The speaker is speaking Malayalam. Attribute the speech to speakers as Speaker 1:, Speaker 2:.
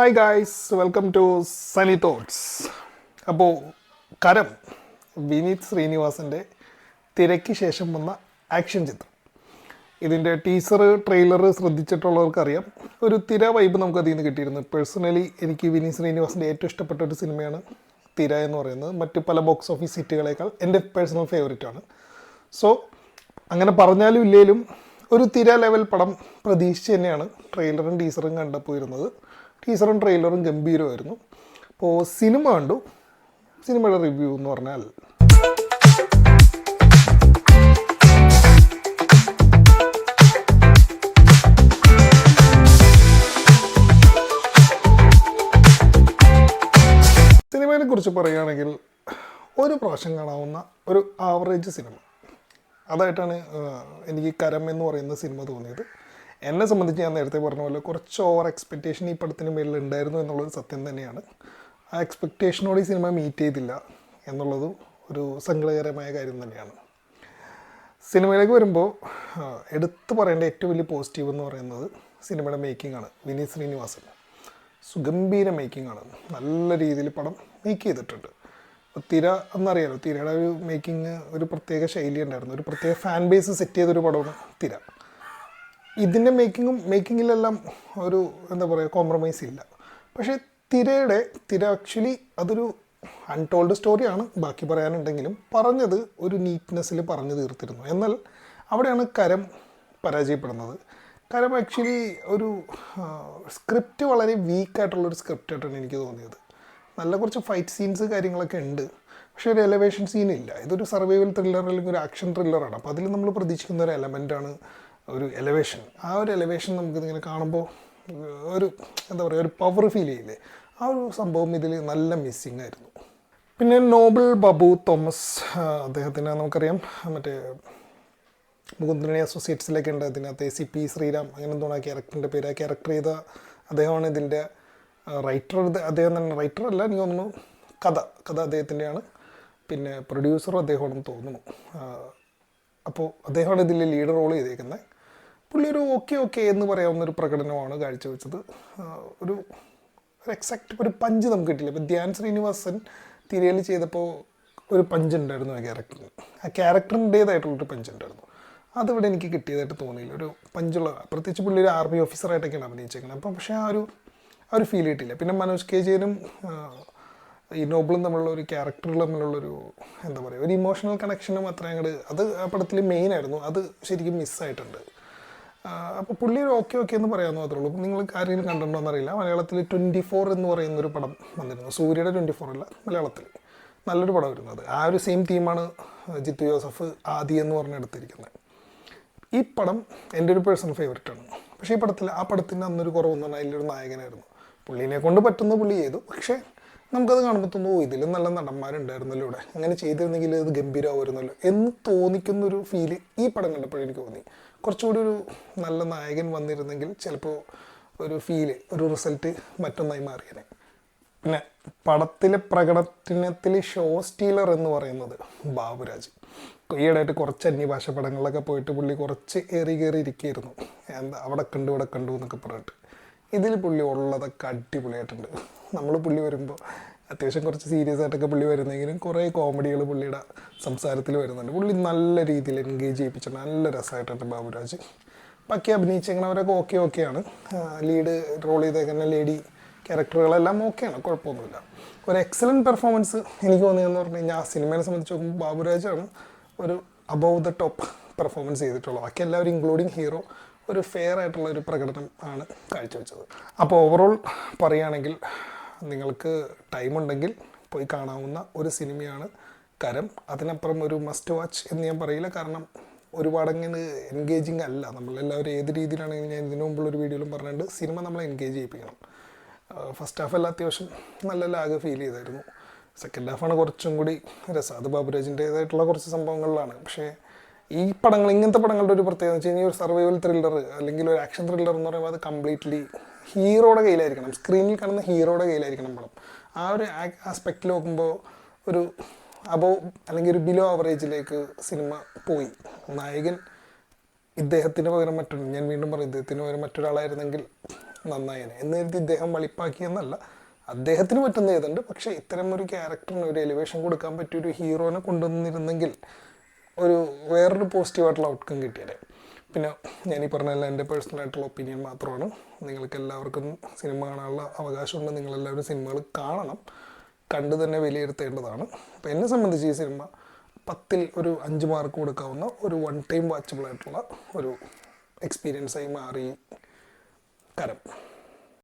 Speaker 1: Hi guys welcome to sunny thoughts അപ്പോൾ കരം വിനീത് ശ്രീനിവാസന്റെ തിരക്ക് ശേഷം വന്ന ആക്ഷൻ ചിത്രം. ഇതിന്റെ ടീസർ ട്രെയിലർ ശ്രദ്ധിച്ചിട്ടുള്ളവർക്കറിയാം. ഒരു തിര വൈബ് നമുക്ക് അതിൽ നിന്ന് കിട്ടിയിരുന്നു. പേഴ്സണലി എനിക്ക് വിനീത് ശ്രീനിവാസന്റെ ഏറ്റവും ഇഷ്ടപ്പെട്ട ഒരു സിനിമയാണ് തിര എന്ന് പറയുന്നത്. മറ്റ് പല ബോക്സ് ഓഫീസ് ഹിറ്റുകളേക്കാൾ എന്റെ പേഴ്സണൽ ഫേവറേറ്റ് ആണ്. സോ അങ്ങനെ പറഞ്ഞാലും ഇല്ലെങ്കിലും ഒരു തിര ലെവൽ പടം പ്രതീക്ഷിച്ച് തന്നെയാണ് ട്രെയിലറും ടീസറും കണ്ടപ്പോൾ ഇരുന്നത്. ടീസറും ട്രെയിലറും ഗംഭീരമായിരുന്നു. അപ്പോൾ സിനിമ കണ്ടു. സിനിമയുടെ റിവ്യൂ എന്ന് പറഞ്ഞാൽ. സിനിമയെ കുറിച്ച് പറയുകയാണെങ്കിൽ ഒരു പ്രാവശ്യം കാണാവുന്ന ഒരു ആവറേജ് സിനിമ. അതായിട്ടാണ് എനിക്ക് കരം എന്ന് പറയുന്ന സിനിമ തോന്നിയത്. എന്നെ സംബന്ധിച്ച് ഞാൻ നേരത്തെ പറഞ്ഞ പോലെ കുറച്ച് ഓവർ എക്സ്പെക്റ്റേഷൻ ഈ പടത്തിന് മേലിൽ ഉണ്ടായിരുന്നു എന്നുള്ളത് സത്യം തന്നെയാണ്. ആ എക്സ്പെക്റ്റേഷനോട് ഈ സിനിമ മീറ്റ് ചെയ്തില്ല എന്നുള്ളത് ഒരു സങ്കടകരമായ കാര്യം തന്നെയാണ്. സിനിമയിലേക്ക് വരുമ്പോൾ എടുത്തു പറയേണ്ട ഏറ്റവും വലിയ പോസിറ്റീവ് എന്ന് പറയുന്നത് സിനിമയുടെ മേക്കിംഗ് ആണ്. വിനീത് ശ്രീനിവാസൻ. സുഗംഭീര മേക്കിംഗ് ആണ്. നല്ല രീതിയിൽ പടം മേക്ക് ചെയ്തിട്ടുണ്ട്. തിര എന്നറിയാലോ തിരയുടെ ഒരു മേക്കിംഗ് ഒരു പ്രത്യേക ശൈലി ഉണ്ടായിരുന്നു. ഒരു പ്രത്യേക ഫാൻ ബേസ് സെറ്റ് ചെയ്തൊരു പടമാണ് തിര. ഇതിന്റെ മേക്കിങ്ങും മേക്കിങ്ങിലെല്ലാം ഒരു എന്താ പറയുക കോംപ്രമൈസ് ഇല്ല. പക്ഷേ തിരയുടെ തിര ആക്ച്വലി അതൊരു അൺടോൾഡ് സ്റ്റോറിയാണ് ബാക്കി പറയാനുണ്ടെങ്കിലും പറഞ്ഞത് ഒരു നീറ്റ്നെസ്സിൽ പറഞ്ഞു തീർത്തിരുന്നു. എന്നാൽ അവിടെയാണ് കരം പരാജയപ്പെടുന്നത്. കരം ആക്ച്വലി ഒരു സ്ക്രിപ്റ്റ് വളരെ വീക്കായിട്ടുള്ളൊരു സ്ക്രിപ്റ്റ് ആയിട്ടാണ് എനിക്ക് തോന്നിയത്. നല്ല കുറച്ച് ഫൈറ്റ് സീൻസ് കാര്യങ്ങളൊക്കെ ഉണ്ട്. പക്ഷേ ഒരു എലവേഷൻ സീൻ ഇല്ല. ഇതൊരു സർവൈവൽ ത്രില്ലർ അല്ലെങ്കിൽ ഒരു ആക്ഷൻ ത്രില്ലറാണ് അപ്പോൾ അതിൽ നമ്മൾ പ്രതീക്ഷിക്കുന്ന ഒരു എലമെന്റാണ് ഒരു എലവേഷൻ ആ ഒരു എലവേഷൻ നമുക്കിതിങ്ങനെ കാണുമ്പോൾ ഒരു എന്താ പറയുക ഒരു പവർ ഫീൽ ചെയ്യില്ലേ? ആ ഒരു സംഭവം ഇതിൽ നല്ല മിസ്സിങ് ആയിരുന്നു. പിന്നെ നോബിൾ ബാബു തോമസ് അദ്ദേഹത്തിനെ നമുക്കറിയാം. മറ്റേ മുകുന്ദ്രണി അസോസിയേറ്റ്സിലൊക്കെ ഉണ്ട്. അതിനകത്ത് സി പി ശ്രീരാം അങ്ങനെ എന്തോ ആ ക്യാരക്ടറിന്റെ പേര്. ആ ക്യാരക്ടർ ചെയ്ത അദ്ദേഹമാണ് ഇതിന്റെ റൈറ്റർ അദ്ദേഹം തന്നെ റൈറ്റർ അല്ല എനിക്ക് തോന്നുന്നു കഥ. കഥ അദ്ദേഹത്തിന്റെയാണ്. പിന്നെ പ്രൊഡ്യൂസറും അദ്ദേഹമാണെന്ന് തോന്നുന്നു. അപ്പോൾ അദ്ദേഹമാണ് ഇതിൽ ലീഡ് റോൾ ചെയ്തേക്കുന്നത്. പുള്ളി ഒരു ഓക്കെ ഓക്കെ എന്ന് പറയാവുന്ന ഒരു പ്രകടനമാണ് കാഴ്ചവെച്ചത്. ഒരു എക്സാക്റ്റ് ഒരു പഞ്ച് നമുക്ക് കിട്ടില്ല ഇപ്പോൾ ധ്യാൻ ശ്രീനിവാസൻ തിരയിൽ ചെയ്തപ്പോൾ ഒരു പഞ്ച് ഉണ്ടായിരുന്നു ആ ക്യാരക്ടറിന് ആ ക്യാരക്ടറിന്റേതായിട്ടുള്ളൊരു പഞ്ച് ഉണ്ടായിരുന്നു. അതിവിടെ എനിക്ക് കിട്ടിയതായിട്ട് തോന്നിയില്ല. ഒരു പഞ്ചുള്ള പ്രത്യേകിച്ച് പുള്ളി ഒരു ആർമി ഓഫീസറായിട്ടൊക്കെയാണ് അഭിനയിച്ചേക്കുന്നത്. അപ്പം പക്ഷേ ആ ഒരു ആ ഒരു ഫീൽ കിട്ടില്ല പിന്നെ മനോജ് കെ ജയനും ഈ നോബിളും തമ്മിലുള്ള ഒരു ക്യാരക്ടർ തമ്മിലുള്ളൊരു എന്താ പറയുക ഒരു ഇമോഷണൽ കണക്ഷനും അത്ര അങ്ങോട്ട് അത് ആ പടത്തിൽ മെയിൻ ആയിരുന്നു. അത് ശരിക്കും മിസ്സായിട്ടുണ്ട് അപ്പോൾ പുള്ളി ഒരു ഓക്കെ ഓക്കെ എന്ന് പറയാമെന്ന് മാത്രമേ ഉള്ളൂ. നിങ്ങൾ ആരെങ്കിലും കണ്ടിട്ടുണ്ടോ എന്നറിയില്ല. മലയാളത്തിൽ ട്വന്റി ഫോർ എന്ന് പറയുന്ന ഒരു പടം വന്നിരുന്നു. സൂര്യയുടെ ട്വന്റി ഫോർ അല്ല മലയാളത്തിൽ. നല്ലൊരു പടം വരുന്നത് ആ ഒരു സെയിം തീമാണ് ജിത്തു ജോസഫ് ആദി എന്ന് പറഞ്ഞ് എടുത്തിരിക്കുന്നത്. ഈ പടം എന്റെ ഒരു പേഴ്സണൽ ഫേവററ്റ് ആണ്. പക്ഷേ ഈ പടത്തിൽ ആ പടത്തിന്റെ അന്നൊരു കുറവെന്ന് പറഞ്ഞാൽ അതിലൊരു നായകനായിരുന്നു. പുള്ളീനെ കൊണ്ട് പറ്റുന്ന പുള്ളി ചെയ്തു. പക്ഷേ നമുക്കത് കാണുമ്പോൾ തോന്നുന്നു ഇതിലും നല്ല നടന്മാരുണ്ടായിരുന്നല്ലോ ഇവിടെ. അങ്ങനെ ചെയ്തിരുന്നെങ്കിൽ ഇത് ഗംഭീരമായിരുന്നല്ലോ എന്ന് തോന്നിക്കുന്നൊരു ഫീൽ ഈ പടം കണ്ടപ്പോഴെനിക്ക് തോന്നി. കുറച്ചുകൂടി ഒരു നല്ല നായകൻ വന്നിരുന്നെങ്കിൽ ചിലപ്പോൾ ഒരു ഫീൽ ഒരു റിസൾട്ട് മറ്റൊന്നായി മാറിയേനെ. പിന്നെ പടത്തിലെ പ്രകടനത്തിൽ ഷോ സ്റ്റീലർ എന്ന് പറയുന്നത് ബാബുരാജ്. ഈയിടെയായിട്ട് കുറച്ച് അന്യഭാഷ പടങ്ങളിലൊക്കെ പോയിട്ട് പുള്ളി കുറച്ച് ഏറി കയറി ഇരിക്കുകയായിരുന്നു എന്താ അവിടെ കണ്ടു ഇവിടെ കണ്ടു എന്നൊക്കെ പറഞ്ഞിട്ട്. ഇതിൽ പുള്ളി ഉള്ളതൊക്കെ അടിപൊളിയായിട്ടുണ്ട്. നമ്മൾ പുള്ളി വരുമ്പോൾ അത്യാവശ്യം കുറച്ച് സീരിയസ് ആയിട്ടൊക്കെ പുള്ളി വരുന്നെങ്കിലും കുറേ കോമഡികൾ പുള്ളിയുടെ സംസാരത്തിൽ വരുന്നുണ്ട്. പുള്ളി നല്ല രീതിയിൽ എൻഗേജ് ചെയ്യിപ്പിച്ചിട്ട് നല്ല രസമായിട്ടുണ്ട് ബാബുരാജ്. ബാക്കി അവരൊക്കെ ഓക്കെ ഓക്കെയാണ് ലീഡ് റോൾ ചെയ്തേക്കുന്ന ലേഡി ക്യാരക്ടറുകളെല്ലാം ഓക്കെയാണ് കുഴപ്പമൊന്നുമില്ല. ഒരു എക്സലന്റ് പെർഫോമൻസ് എനിക്ക് തോന്നിയെന്ന് പറഞ്ഞു കഴിഞ്ഞാൽ ആ സിനിമയെ സംബന്ധിച്ച് നോക്കുമ്പോൾ ബാബുരാജാണ് ഒരു അബവ് ദ ടോപ്പ് പെർഫോമൻസ് ചെയ്തിട്ടുള്ളത്. ബാക്കി എല്ലാവരും ഇൻക്ലൂഡിങ് ഹീറോ ഒരു ഫെയർ ആയിട്ടുള്ള ഒരു പ്രകടനം ആണ് കാഴ്ചവെച്ചത്. അപ്പോൾ ഓവറോൾ പറയുകയാണെങ്കിൽ നിങ്ങൾക്ക് ടൈം ഉണ്ടെങ്കിൽ പോയി കാണാവുന്ന ഒരു സിനിമയാണ് കരം. അതിനപ്പുറം ഒരു മസ്റ്റ് വാച്ച് എന്ന് ഞാൻ പറയില്ല. കാരണം ഒരുപാട് അങ്ങനെ എൻഗേജിങ് അല്ല. നമ്മളെല്ലാവരും ഏത് രീതിയിലാണെങ്കിലും ഞാൻ ഇതിനു മുമ്പുള്ള ഒരു വീഡിയോയിലും പറഞ്ഞിട്ടുണ്ട്. സിനിമ നമ്മളെ എൻഗേജ് ചെയ്യിപ്പിക്കണം. ഫസ്റ്റ് ഹാഫ് എല്ലാം അത്യാവശ്യം നല്ല ലാഗ് ഫീൽ ചെയ്തായിരുന്നു. സെക്കൻഡ് ഹാഫാണ് കുറച്ചും കൂടി രസം. അത് ബാബുരാജിന്റേതായിട്ടുള്ള കുറച്ച് സംഭവങ്ങളിലാണ്. പക്ഷേ ഈ പടങ്ങൾ ഇങ്ങനത്തെ പടങ്ങളുടെ ഒരു പ്രത്യേകത എന്ന് വെച്ച് കഴിഞ്ഞാൽ ഒരു സർവൈവൽ ത്രില്ലർ അല്ലെങ്കിൽ ഒരു ആക്ഷൻ ത്രില്ലർ എന്ന് പറയുമ്പോൾ അത് കംപ്ലീറ്റ്ലി ഹീറോയുടെ കയ്യിലായിരിക്കണം. സ്ക്രീനിൽ കാണുന്ന ഹീറോയുടെ കയ്യിലായിരിക്കണം പടം. ആ ഒരു ആസ്പെക്റ്റിൽ നോക്കുമ്പോൾ ഒരു അബോ അല്ലെങ്കിൽ ഒരു ബിലോ ആവറേജിലേക്ക് സിനിമ പോയി. നായകൻ ഇദ്ദേഹത്തിന് പകരം മറ്റൊരു ഞാൻ വീണ്ടും പറയും ഇദ്ദേഹത്തിന് പകരം മറ്റൊരാളായിരുന്നെങ്കിൽ നന്നായേനെ. എന്ന് കരുതി ഇദ്ദേഹം വെളിപ്പാക്കിയെന്നല്ല അദ്ദേഹത്തിന് പറ്റുന്ന ഏതുണ്ട്? പക്ഷേ ഇത്തരം ഒരു ക്യാരക്ടറിന് ഒരു എലിവേഷൻ കൊടുക്കാൻ പറ്റിയ ഒരു ഹീറോനെ കൊണ്ടുവന്നിരുന്നെങ്കിൽ ഒരു വേറൊരു പോസിറ്റീവായിട്ടുള്ള ഔട്ട്കം കിട്ടിയത് പിന്നെ ഞാൻ ഈ പറഞ്ഞല്ല എന്റെ പേഴ്സണൽ ആയിട്ടുള്ള ഒപ്പീനിയൻ മാത്രമാണ്. നിങ്ങൾക്ക് എല്ലാവർക്കും സിനിമ കാണാനുള്ള അവകാശമുണ്ട്. നിങ്ങളെല്ലാവരും സിനിമകൾ കാണണം. കണ്ടു തന്നെ വിലയിരുത്തേണ്ടതാണ്. അപ്പോൾ എന്നെ സംബന്ധിച്ച് ഈ സിനിമ പത്തിൽ ഒരു അഞ്ച് മാർക്ക് കൊടുക്കാവുന്ന ഒരു വൺ ടൈം വാച്ചബിൾ ആയിട്ടുള്ള ഒരു എക്സ്പീരിയൻസായി മാറി കരം.